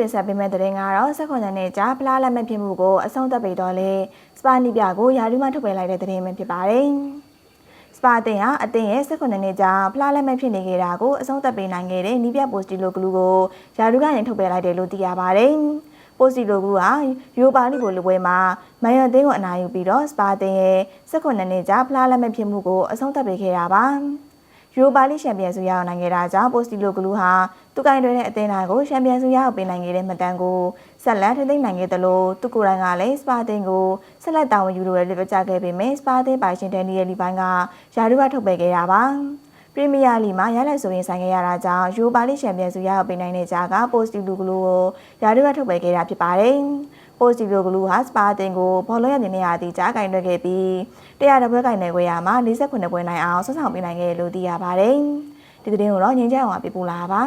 တင်ဆက်ပေးမယ့်သတင်းကတော့စက်ခွန်နဲ့ကြာဖလားလက်မဲ့ဖြစ်မှုကိုအဆုံးသတ်ပြီးတော့လေစပါနီပြကိုယာရီမှထုတ်ပေးလိုက်တဲ့သတင်းပဲဖြစ်ပါတယ်။စပါတင်ဟာအတင်ရဲ့စက်ခွန်နဲ့ကြာဖလားလက်မဲ့ဖြစ်နေခဲ့တာကိုအဆုံးသတ်ပေးနိုင်ခဲ့တဲ့နီးပြပိုစတီလိုဂလူကိုယာရီကနေထုတ်ပေးလိုက်တယ်လို့သိရပါတယ်။ပိုစတီလိုဂလူဟာယူပါလီဘိုလူပွဲမှာမန်ယန်တင်းကိုအနိုင်ယူပြီးတော့စပါတင်ရဲ့စက်ခွန်နဲ့ကြာဖလားလက်မဲ့ဖြစ်မှုကိုအဆုံးသတ်ပေးခဲ့တာပါ။ ယူပါလီချန်ပီယံဆုရအောင်နိုင်ခဲ့တာကြောင့်ပိုစတီလိုဂလူဟာသူကင်တွေတဲ့အသင်းတိုင်းကိုချန်ပီယံဆုရအောင်ပေးနိုင်ခဲ့တဲ့မှတ်တမ်းကိုဆက်လက်ထိန်းသိမ်းနိုင်ခဲ့တယ်လို့သူကိုယ်တိုင်ကလည်းစပါတင်ကိုဆက်လက်တာဝန်ယူလိုတဲ့ပြကြခဲ့ပေမဲ့စပါတင်ပိုင်ရှင်ဒန်နီယယ်လီပိုင်းကယာရုကထုတ်ပယ်ခဲ့တာပါ ပရီးမီးယားလီမှာရလက်ဆိုရင်ဆိုင်ခဲ့ရတာကြောင့်ယူပါလီချန်ပီယံဆုရအောင်ပေးနိုင်တဲ့ကြားကပိုစတီလိုဂလူကိုယာရုကထုတ်ပယ်ခဲ့တာဖြစ်ပါတယ်ပိုစတီလိုဂလူဟာစပါတင်ကိုဘောလုံးရတဲ့နေရာတီကြားကင်တွက်ခဲ့ပြီးတရားတပွဲကင်နယ်ခွဲရမှာ49ပွဲနိုင်အောင်ဆွဆောင်ပေးနိုင်ခဲ့လို့သိရပါတယ်။ဒီသတင်းကိုတော့ငင်းကြအောင်ပြပို့လာပါ